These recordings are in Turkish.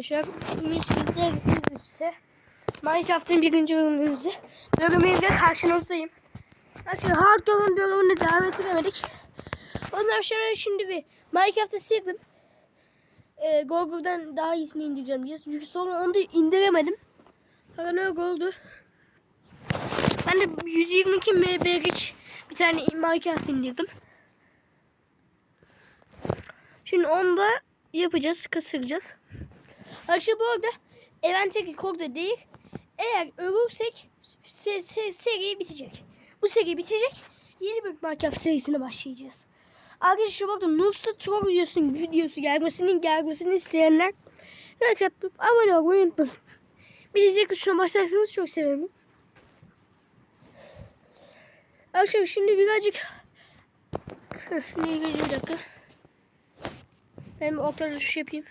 Arkadaşlar bugün sizlere size Minecraft'ın birinci bölümümüzü bölümüyle karşınızdayım. Arkadaşlar Hardcore'un bölümünü davet edemedik. Ondan sonra şimdi bir Minecraft'ı sildim. Ee, Google'dan daha iyisini indireceğim diye. Çünkü sonra onu da indiremedim. Fakat öyle oldu. Ben de 122 MB'lik bir tane Minecraft indirdim. Şimdi onu da yapacağız, kasıracağız. Arkadaşlar bu arada Event'teki kodda değil. Eğer ölürsek se se seri bitecek. Bu seri bitecek. Yeni bir Minecraft serisine başlayacağız. Arkadaşlar bu arada Nux'ta troll videosunun videosu gelmesinin gelmesini isteyenler like atıp abone olmayı unutmasın. Zil tuşuna basarsanız çok sevinirim. Arkadaşlar şimdi birazcık geleceğim bir dakika. Ben bir ortada tuş yapayım.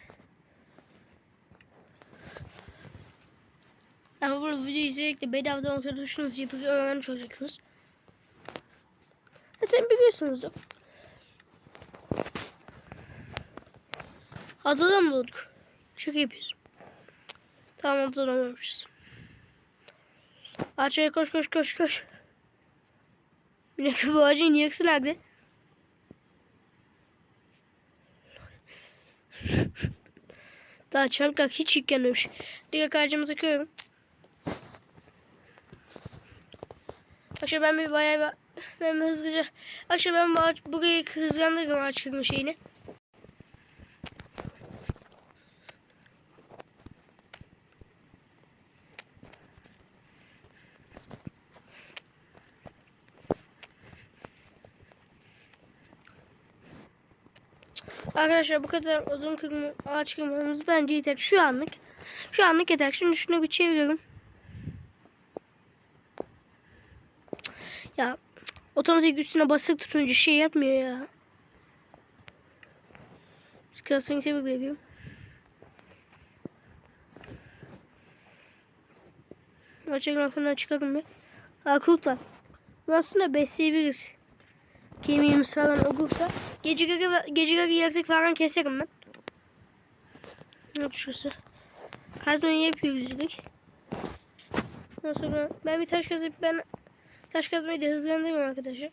Ama burada video izleyerek de bedavadan ortada tuşunuzu yapıp öğrenmiş olacaksınız. Zaten biliyorsunuzdur. Adadan mı doğduk? Şaka yapıyorsun. Tamam adadan olmamışız. Ağaçlara koş koş koş koş. Bir dakika bu ağacın yakısı nerede? Daha çankak hiç yüklenmemiş. Direkt ağacımıza koyuyorum. Akşam ben bir bayağı bir, ben bir hızlıca akşam ben bu burayı hızlandırırım ağaç kırma şeyini. Arkadaşlar bu kadar uzun kırma, ağaç kırmamız bence yeter. Şu anlık. Şu anlık yeter. Şimdi şunu bir çeviriyorum. Ya otomatik üstüne basık tutunca şey yapmıyor ya. Crafting table yapıyorum. Açık altından çıkalım bir. Bu aslında besleyebiliriz. Kemiğimiz falan olursa. Gece gece gece gece yaratık falan keserim ben. Yok şurası. Kazmayı yapıyoruz dedik. Ondan sonra ben bir taş kazıp ben taş kazmayı da hızlandırıyorum arkadaşlar.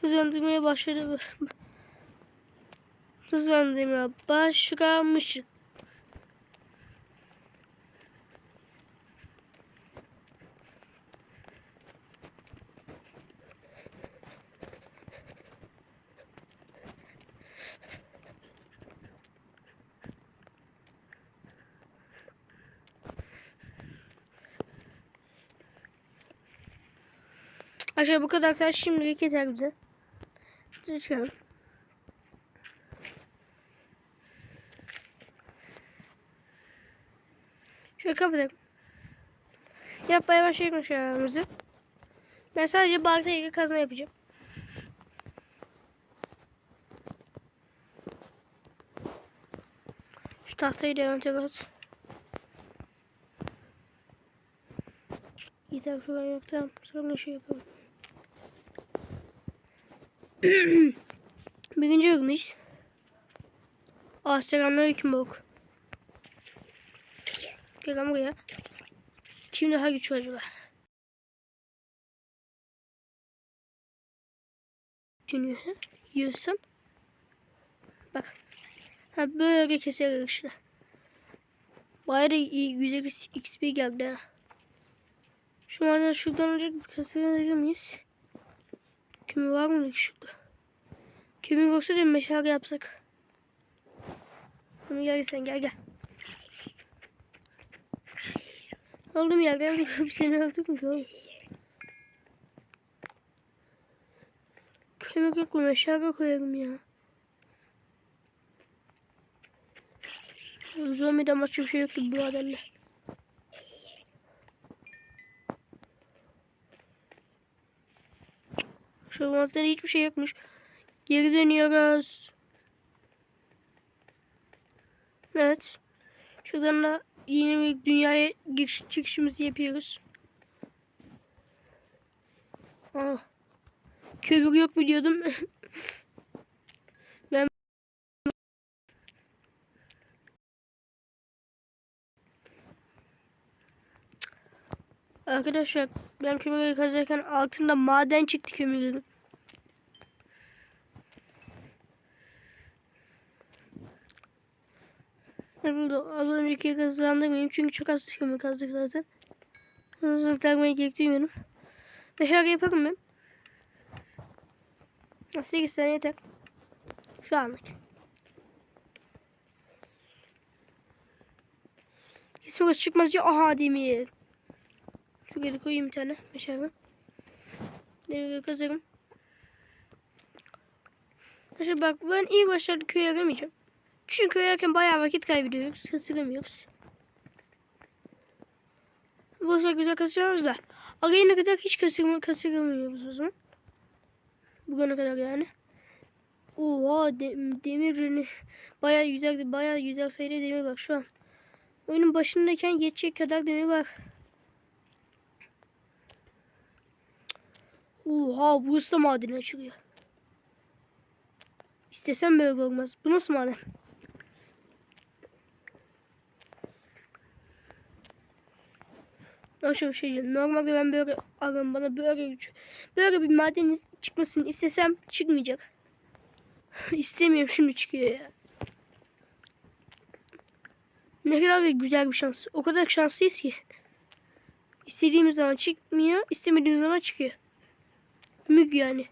Hızlandırmaya başladı. Hızlandırmaya başlamışım. Aşağı bu kadar taş şimdilik yeter bize. Çıkalım. Şöyle kapatalım. Yapmaya başlayalım aşağımızı. Ben sadece baltayla kazma yapacağım. Şu tahtayı da hemen at. Yeter falan yok tamam. Sonra şey yapalım. Birinci bölümdeyiz. Aa selamünaleyküm bok. Gel buraya. Kim daha güçlü acaba? Dönüyorsun. Yiyorsun. Bak. Ha böyle keser işte. Bayağı da iyi, güzel bir XP geldi. Şu anda şuradan önce bir kasaya miyiz? Kömür var mı şurada? Kömür yoksa da meşale yapsak. Onu gel sen gel gel. Oğlum yerden bir seni öldürdüm ki oğlum. Kömür yok mu? Meşale koyalım ya. Zombi'den başka bir şey yok ki bu adamda. Şu monster hiçbir şey yokmuş. Geri dönüyoruz. Evet. Şuradan da yeni bir dünyaya giriş çıkışımızı yapıyoruz. Aa. Kömür yok mu diyordum. ben Arkadaşlar ben kömürleri kazarken altında maden çıktı kömürlerin. Burada az önceki kazandırmayayım çünkü çok az kömür kazdık zaten. Sonra takmaya gerek duymuyorum. Meşale yaparım ben. 8 tane yeter. Şu anlık. Kesin çıkmaz ya. Aha demir. Geri koyayım bir tane meşale. Demiri kazarım. Arkadaşlar bak ben iyi başlarda köye aramayacağım. Çünkü köye ararken bayağı vakit kaybediyoruz. Kasıramıyoruz. Bu sefer güzel kasıyoruz da. Arayına kadar hiç kasırma, kasıramıyoruz o zaman. Bugüne kadar yani. Oha de, demirini bayağı güzel bayağı güzel sayıda demir var şu an. Oyunun başındayken geçecek kadar demir var. Oha burası da maden açılıyor. İstesem böyle olmaz. Bu nasıl maden? Başka bir şey diyeceğim. Normalde ben böyle ararım bana böyle böyle bir maden çıkmasını istesem çıkmayacak. İstemiyorum şimdi çıkıyor ya. Ne kadar da güzel bir şans. O kadar şanslıyız ki. İstediğimiz zaman çıkmıyor, istemediğimiz zaman çıkıyor. Mük yani.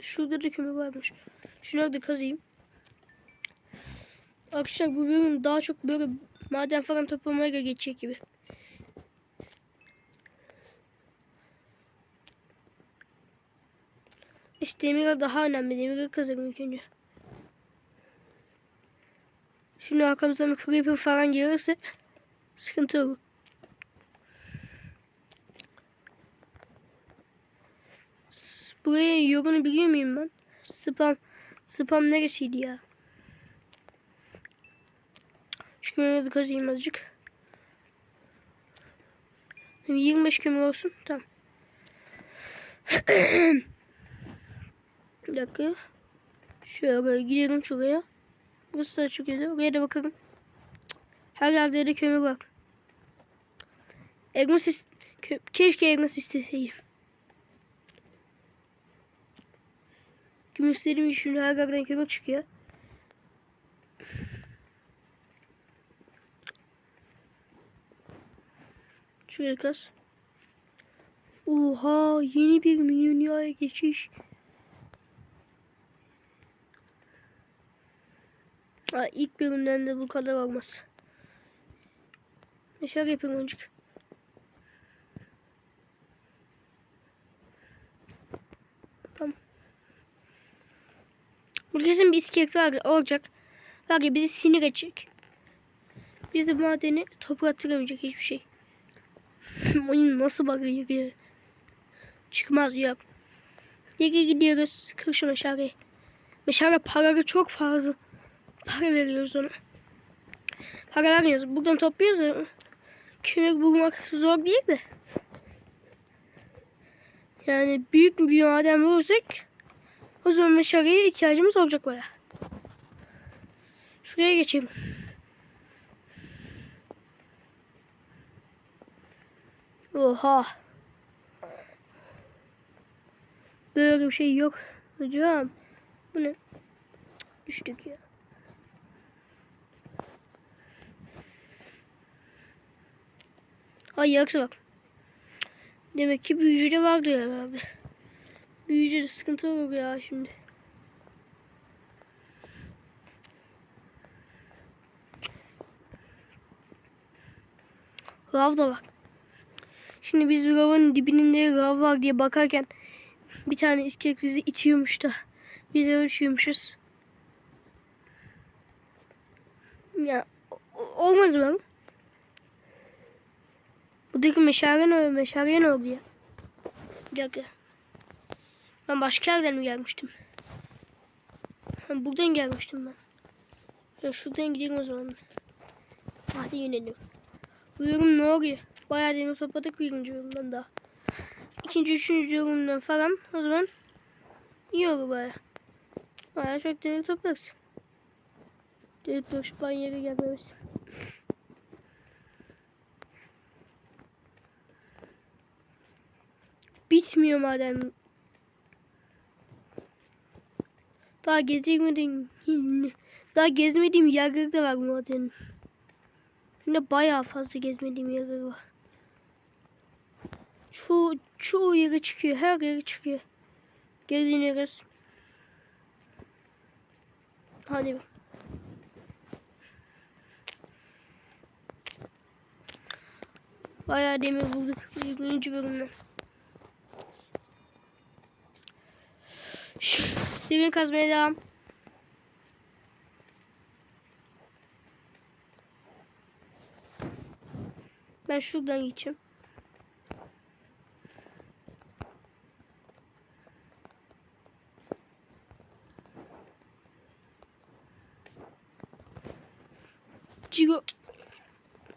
Şurada da kömür varmış. Şunları da kazayım. Arkadaşlar bu bölüm daha çok böyle maden falan toplamaya geçecek gibi. İşte demir daha önemli. Demiri kazanım ilk önce. Şimdi arkamızdan bir creeper falan gelirse sıkıntı olur. Buraya yolunu biliyor muyum ben? Spam spam neresiydi ya? Şu kömürü de kazayım azıcık. 25 kömür olsun. Tamam. Bir dakika. Şöyle gidelim şuraya. Burası da çok güzel. Oraya da bakalım. Her yerde de kömür var. Elmas keşke elmas isteseydim. Kömür istediğim için her yerden kömür çıkıyor. Şuraya kaz. Oha yeni bir milyonaya geçiş. Ha, ilk bölümden de bu kadar olmaz. Meşale yapayım öncük. Tamam. Bu kesin bir iskelet var, olacak. Var ya bizi sinir edecek. Biz de madeni topraktırmayacak hiçbir şey. Oyun nasıl bakıyor ya? Çıkmaz yok. Nereye gidiyoruz? Kır şu meşaleyi. Meşale paraları çok fazla. Para veriyoruz ona. Para vermiyoruz. Buradan topluyoruz ya. Kömür bulmak zor değil de. Yani büyük bir maden bulursak zaman meşaleye ihtiyacımız olacak baya. Şuraya geçelim. Oha. Böyle bir şey yok. Hocam. Bu ne? Düştük ya. Ay yaksa bak. Demek ki büyücüde vardı herhalde. Büyücüde sıkıntı olur ya şimdi. Lav da var. Şimdi biz lavın dibinin de lav var diye bakarken bir tane iskelet bizi itiyormuş da biz ölçüyormuşuz. Ya olmaz mı? Buradaki meşale ne, meşale ne oldu ya? Bir dakika. Ben başka yerden mi gelmiştim? Ben buradan gelmiştim ben. Ya şuradan gidelim o zaman. Hadi yenelim. Bu yorum ne oluyor? Bayağı demin topladık birinci yorumdan daha. İkinci, üçüncü yorumdan falan o zaman iyi olur bayağı. Bayağı çok demir toplarız. Delik boş yere gelmemiz. Bitmiyor madem Daha gezmediğim daha gezmediğim yerler de var madenin. Yine bayağı fazla gezmediğim yerler var. Çoğu, çoğu yere çıkıyor. Her yere çıkıyor. Geziniyoruz. Hadi. bir. Bayağı demir bulduk. Birinci bölümden. Şu- Demir kazmaya devam. Ben şuradan geçeyim. Cigo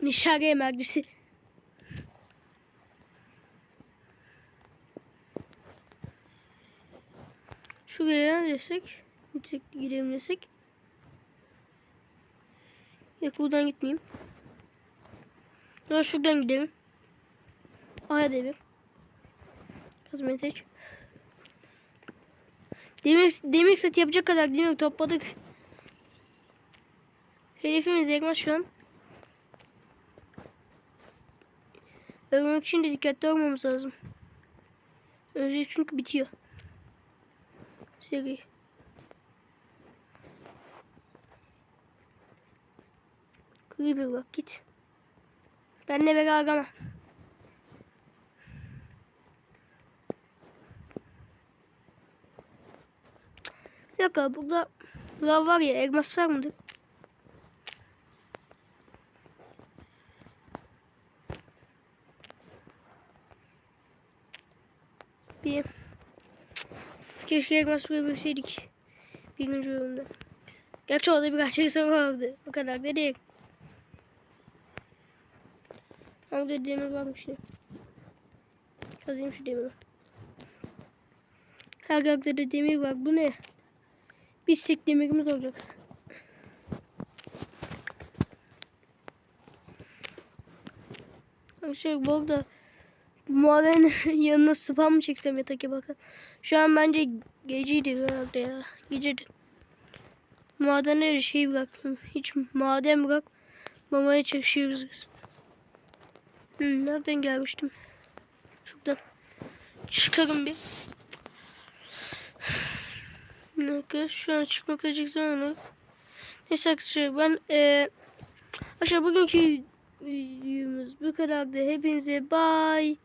Nişare mermisi. Şuraya desek, gitsek gidelim desek. Yok buradan gitmeyeyim. Ya şuradan gidelim. Aya devir. Kazmayı seç. Demir, demir set yapacak kadar demir topladık. Hedefimiz elmas şu an. Ölmek için de dikkatli olmamız lazım. Önce çünkü bitiyor. Seri. Creeper bak git. Benle beraber ama. Bir dakika burada lav var ya elmas var mıdır? Bir Keşke elmas bulabilseydik. Birinci bölümde. Gerçi orada birkaç şey soru vardı. O kadar da değil. Orada demir varmış ya. Kazayım şu demiri. Her yerde de demir var. Bu ne? Bir stek demirimiz olacak. Arkadaşlar bu arada bu maden yanına spam mı çeksem yataki bakın. Şu an bence geceydi herhalde ya. Geceydi. Madenleri şey bırak. Hiç maden bırak. Mamaya çalışıyoruz biz. Hmm, nereden gelmiştim? Şuradan. Çıkarım bir. Dakika. Şu an çıkmak zaman Neyse arkadaşlar ben eee Arkadaşlar bugünkü videomuz bu kadardı. Hepinize bye.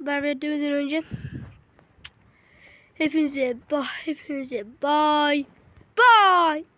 Ben demeden önce hepinize bye. Hepinize bye. Bye.